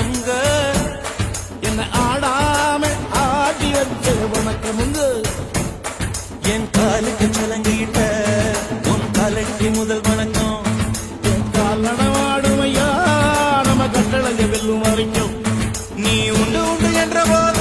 வணக்கங்க என்ன ஆடாம ஆடி வச்ச வணக்கமுங்க என் காலுக்கு சலங்கிட்ட உன் தலைக்கு முதல் வணக்கம். என் காலனவாடுமையா நம்ம கட்டளங்க வெல்லும் வரைக்கும். நீ உண்டு உண்டு என்ற போது